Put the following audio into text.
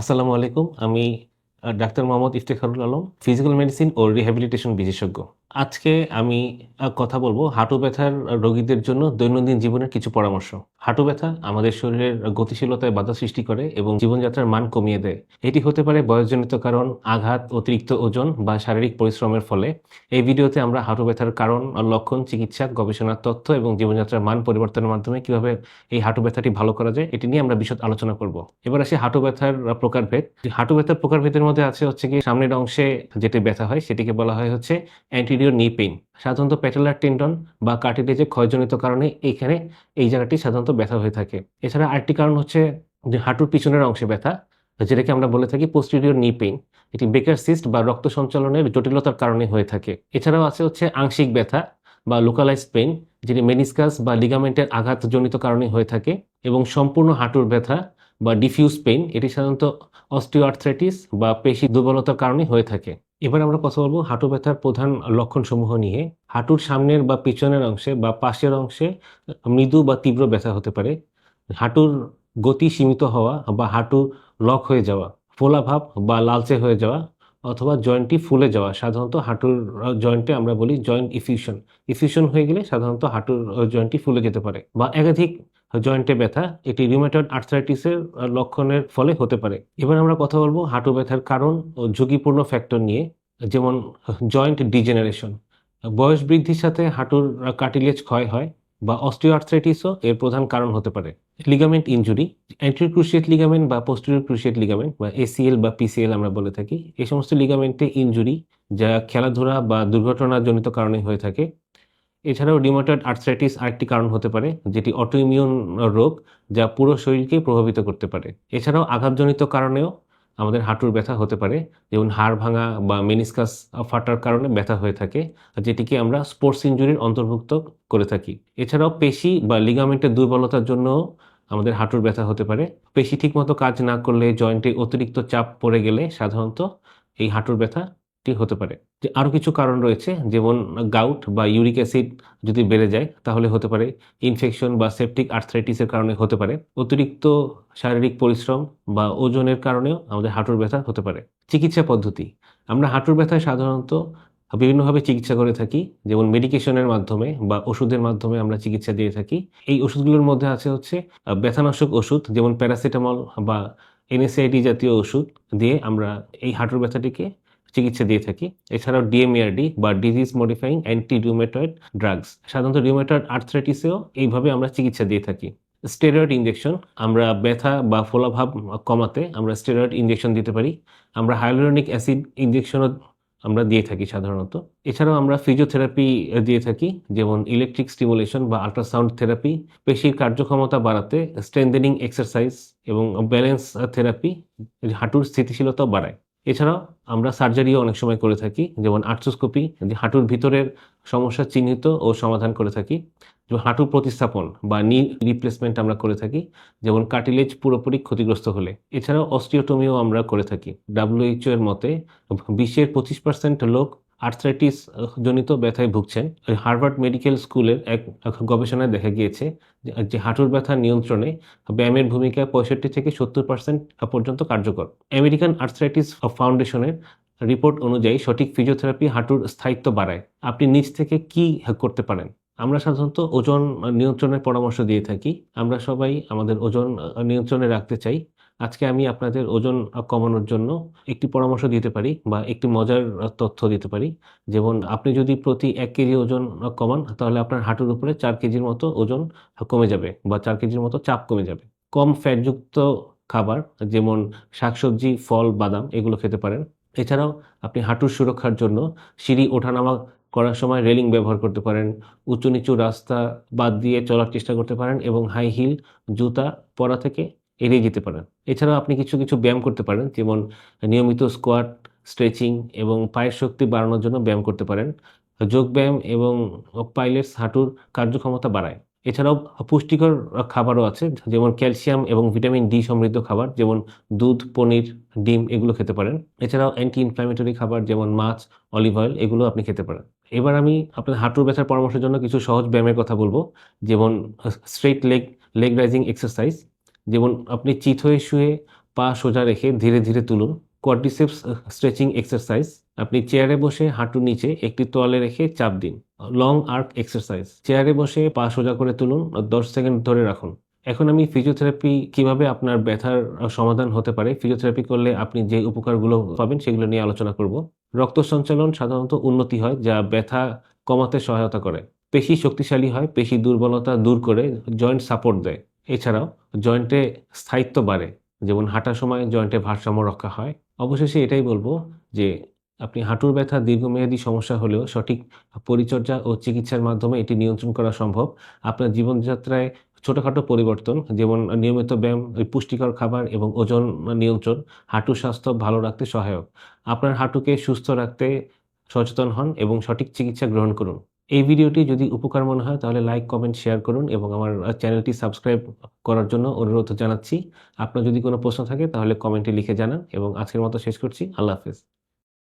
আসসালামু আলাইকুম। আমি doctor Mohammad Iftekharul Alam physical medicine ও রিহ্যাবিলিটেশন বিশেষজ্ঞ। আজকে আমি কথা বলব হাঁটু ব্যথার রোগীদের জন্য দৈনন্দিন জীবনের কিছু পরামর্শ। হাঁটু ব্যথা আমাদের শরীরের গতিশীলতায় বাধা সৃষ্টি করে এবং জীবনযাত্রার মান কমিয়ে দেয়। এটি হতে পারে বয়সজনিত কারণ, আঘাত, অতিরিক্ত ওজন বা শারীরিক পরিশ্রমের ফলে। এই ভিডিওতে আমরা হাঁটু ব্যথার কারণ, লক্ষণ, চিকিৎসা গবেষণার তথ্য এবং জীবনযাত্রার মান পরিবর্তনের মাধ্যমে কীভাবে এই হাঁটু ব্যথাটি ভালো করা যায়, এটি নিয়ে আমরা বিশদ আলোচনা করব। এবার আসি হাঁটু ব্যথার প্রকারভেদ। হাঁটু ব্যথার প্রকারভেদের মধ্যে আছে হচ্ছে কি সামনের অংশে যেটি ব্যথা হয়, সেটিকে বলা হয় হচ্ছে অ্যান্টিরিয়র নি পেইন সাধারণত প্যাটেলার টেন্ডন বা কার্টিলেজে ক্ষয়জনিত কারণে এইখানে এই জায়গাটি সাধারণত ব্যথা হয়ে থাকে। এছাড়া আরেকটি কারণ হচ্ছে যে হাঁটুর পিছনের অংশে ব্যথা, যেটাকে আমরা বলে থাকি পোস্টেরিয়র নি পেইন এটি বেকার সিস্ট বা রক্ত সঞ্চালনের জটিলতার কারণে হয়ে থাকে। এছাড়াও আছে হচ্ছে আংশিক ব্যথা বা লোকালাইজ পেইন যেটি মেনিসকাস বা লিগামেন্টের আঘাতজনিত কারণে হয়ে থাকে এবং সম্পূর্ণ হাঁটুর ব্যথা বা ডিফিউজ পেইন এটি সাধারণত অস্টিওআর্থ্রাইটিস বা পেশি দুর্বলতার কারণে হয়ে থাকে। এবার আমরা কথা বলব হাঁটু ব্যথার প্রধান লক্ষণসমূহ নিয়ে। হাঁটুর সামনের বা পিছনের অংশে বা পাশের অংশে মৃদু বা তীব্র ব্যথা হতে পারে। হাঁটুর গতি সীমিত হওয়া বা হাঁটু লক হয়ে যাওয়া ফোলাভাব বা লালচে হয়ে যাওয়া অথবা জয়েন্টটি ফুলে যাওয়া, সাধারণত হাঁটুর জয়েন্টে আমরা বলি জয়েন্ট ইফিউশন ইফিউশন হয়ে গেলে সাধারণত হাঁটুর জয়েন্টটি ফুলে যেতে পারে বা একাধিক জয়েন্টে ব্যথা এটি রিউমেটয়েড আর্থ্রাইটিসের লক্ষণের ফলে হতে পারে। এবার আমরা কথা বলব হাঁটু ব্যথার কারণ ও ঝুঁকিপূর্ণ ফ্যাক্টর নিয়ে, যেমন জয়েন্ট ডিজেনারেশন বয়স বৃদ্ধির সাথে হাঁটুর কাটিলেজ ক্ষয় হয় বা অস্টিওআর্থ্রাইটিসও এর প্রধান কারণ হতে পারে। Ligament injury anterior cruciate ligament বা পোস্টেরিয়র ক্রুশিয়েট লিগামেন্ট বা এসিএল বা পিসিএল আমরা বলে থাকি, এই সমস্ত লিগামেন্টে ইনজুরি যা খেলাধুলা বা দুর্ঘটনাজনিত কারণে হয়ে থাকে। এছাড়াও রিমোটয়েড আর্থ্রাইটিস আরেকটি কারণ হতে পারে, যেটি অটোইমিউন রোগ যা পুরো শরীরকে প্রভাবিত করতে পারে। এছাড়াও আঘাতজনিত কারণেও আমাদের হাঁটুর ব্যথা হতে পারে। যেমন হাড় ভাঙা বা মেনিসকাস ফাটার কারণে ব্যথা হয়ে থাকে যেটিকে আমরা স্পোর্টস ইঞ্জুরির অন্তর্ভুক্ত করে থাকি। এছাড়াও পেশি বা লিগামেন্টের দুর্বলতার জন্য আমাদের হাঁটুর ব্যথা হতে পারে। পেশি ঠিকমতো কাজ না করলে জয়েন্টে অতিরিক্ত চাপ পড়ে গেলে সাধারণত এই হাঁটুর ব্যথাটি হতে পারে। যে আরও কিছু কারণ রয়েছে, যেমন গাউট বা ইউরিক অ্যাসিড যদি বেড়ে যায়, তাহলে হতে পারে ইনফেকশন বা সেপটিক আর্থ্রাইটিসের কারণে হতে পারে। অতিরিক্ত শারীরিক পরিশ্রম বা ওজনের কারণেও আমাদের হাঁটুর ব্যথা হতে পারে। চিকিৎসা পদ্ধতি। আমরা হাঁটুর ব্যথায় সাধারণত বিভিন্নভাবে চিকিৎসা করে থাকি, যেমন মেডিকেশনের মাধ্যমে বা ওষুধের মাধ্যমে আমরা চিকিৎসা দিয়ে থাকি। এই ওষুধগুলোর মধ্যে আছে হচ্ছে ব্যথানাশক ওষুধ, যেমন প্যারাসিটামল বা এনএসআইডি জাতীয় ওষুধ দিয়ে আমরা এই হাঁটুর ব্যথাটিকে চিকিৎসা দিয়ে থাকি। এছাড়াও ডিএমএআরডি বা disease modifying anti rheumatoid drugs সাধারণত রিউমেটয়েড আর্থ্রাইটিসেও এইভাবে আমরা চিকিৎসা দিয়ে থাকি। স্টেরয়েড ইঞ্জেকশন আমরা ব্যথা বা ফোলাভাব কমাতে আমরা স্টেরয়েড ইঞ্জেকশন দিতে পারি। আমরা হাইলোরনিক অ্যাসিড ইঞ্জেকশনও আমরা দিয়ে থাকি সাধারণত। এছাড়াও আমরা ফিজিওথেরাপি দিয়ে থাকি, যেমন ইলেকট্রিক স্টিমুলেশন বা আল্ট্রাসাউন্ড থেরাপি পেশির কার্যক্ষমতা বাড়াতে স্ট্রেন্থেনিং এক্সারসাইজ এবং ব্যালেন্স থেরাপি হাঁটুর স্থিতিশীলতাও বাড়ায়। এছাড়াও আমরা সার্জারিও অনেক সময় করে থাকি, যেমন আর্থোস্কোপি যে হাঁটুর ভিতরের সমস্যা চিহ্নিত ও সমাধান করে থাকি যেমন হাঁটুর প্রতিস্থাপন বা নি রিপ্লেসমেন্ট আমরা করে থাকি, যেমন কার্টিলেজ পুরোপুরি ক্ষতিগ্রস্ত হলে। এছাড়াও অস্টিওটোমিও আমরা করে থাকি। ডাব্লিউএইচও এর মতে বিশ্বের পঁচিশ পার্সেন্ট লোক আর্থ্রাইটিস জনিত ব্যথায় ভুগছেন। হার্ভার্ড মেডিকেল স্কুলের এক গবেষণায় দেখা গিয়েছে যে হাঁটুর ব্যথা নিয়ন্ত্রণে ব্যায়ামের ভূমিকা পঁয়ষট্টি থেকে সত্তর পার্সেন্ট পর্যন্ত কার্যকর। আমেরিকান আর্থ্রাইটিস ফাউন্ডেশনের রিপোর্ট অনুযায়ী সঠিক ফিজিওথেরাপি হাঁটুর স্থায়িত্ব বাড়ায়। আপনি নিজ থেকে কি করতে পারেন? আমরা সাধারণত ওজন নিয়ন্ত্রণের পরামর্শ দিয়ে থাকি। আমরা সবাই আমাদের ওজন নিয়ন্ত্রণে রাখতে চাই। আজকে আমি আপনাদের ওজন কমানোর জন্য একটি পরামর্শ দিতে পারি বা একটি মজার তথ্য দিতে পারি। যেমন, আপনি যদি প্রতি এক কেজি ওজন কমান, তাহলে আপনার হাঁটুর উপরে চার কেজির মতো ওজন কমে যাবে বা চার কেজির মতো চাপ কমে যাবে। কম ফ্যাটযুক্ত খাবার, যেমন শাকসবজি, ফল, বাদাম, এগুলো খেতে পারেন। এছাড়াও আপনি হাঁটুর সুরক্ষার জন্য সিঁড়ি ওঠানামা করার সময় রেলিং ব্যবহার করতে পারেন, উঁচু নিচু রাস্তা বাদ দিয়ে চলার চেষ্টা করতে পারেন এবং হাই হিল, জুতা পরা থেকে এড়িয়ে যেতে পারেন। এছাড়াও আপনি কিছু কিছু ব্যায়াম করতে পারেন, যেমন নিয়মিত স্কোয়াট স্ট্রেচিং এবং পায়ের শক্তি বাড়ানোর জন্য ব্যায়াম করতে পারেন। যোগব্যায়াম এবং পাইলেটস হাঁটুর কার্যক্ষমতা বাড়ায়। এছাড়াও পুষ্টিকর খাবারও আছে, যেমন ক্যালসিয়াম এবং ভিটামিন ডি সমৃদ্ধ খাবার, যেমন দুধ, পনির, ডিম, এগুলো খেতে পারেন। এছাড়াও অ্যান্টি ইনফ্ল্যামেটরি খাবার, যেমন মাছ অলিভ অয়েল এগুলো আপনি খেতে পারেন। এবার আমি আপনার হাঁটুর ব্যথার পরামর্শের জন্য কিছু সহজ ব্যায়ামের কথা বলব, যেমন straight leg leg raising exercise যেমন আপনি চিত হয়ে শুয়ে পা সোজা রেখে ধীরে ধীরে তুলুন। কোয়াড্রিসেপস স্ট্রেচিং এক্সারসাইজ আপনি চেয়ারে বসে হাঁটুর নিচে একটি তোয়ালে রেখে চাপ দিন। লং আর্ক এক্সারসাইজ চেয়ারে বসে পা সোজা করে তুলুন দশ সেকেন্ড ধরে রাখুন। এখন আমি ফিজিওথেরাপি কীভাবে আপনার ব্যথার সমাধান হতে পারে? ফিজিওথেরাপি করলে আপনি যে উপকারগুলো পাবেন সেগুলো নিয়ে আলোচনা করব। রক্ত সঞ্চালন সাধারণত উন্নতি হয়, যা ব্যথা কমাতে সহায়তা করে। পেশি শক্তিশালী হয়, পেশি দুর্বলতা দূর করে জয়েন্ট সাপোর্ট দেয়। এছাড়াও জয়েন্টে স্থায়িত্ব বাড়ে, যেমন হাঁটার সময় জয়েন্টে ভারসাম্য রক্ষা হয়। অবশেষে এটাই বলব যে আপনি হাঁটুর ব্যথা, দীর্ঘমেয়াদী সমস্যা হলেও সঠিক পরিচর্যা ও চিকিৎসার মাধ্যমে এটি নিয়ন্ত্রণ করা সম্ভব। আপনার জীবনযাত্রায় ছোটোখাটো পরিবর্তন, যেমন নিয়মিত ব্যায়াম পুষ্টিকর খাবার এবং ওজন নিয়ন্ত্রণ হাঁটুর স্বাস্থ্য ভালো রাখতে সহায়ক। আপনার হাঁটুকে সুস্থ রাখতে সচেতন হন এবং সঠিক চিকিৎসা গ্রহণ করুন। এই ভিডিওটি যদি উপকার মনে হয়, তাহলে লাইক কমেন্ট শেয়ার করুন এবং আমার চ্যানেলটি সাবস্ক্রাইব করার জন্য অনুরোধ জানাচ্ছি। আপনার যদি কোনো প্রশ্ন থাকে, তাহলে কমেন্টে লিখে জানান এবং আজকের মতো শেষ করছি। আল্লাহ হাফেজ।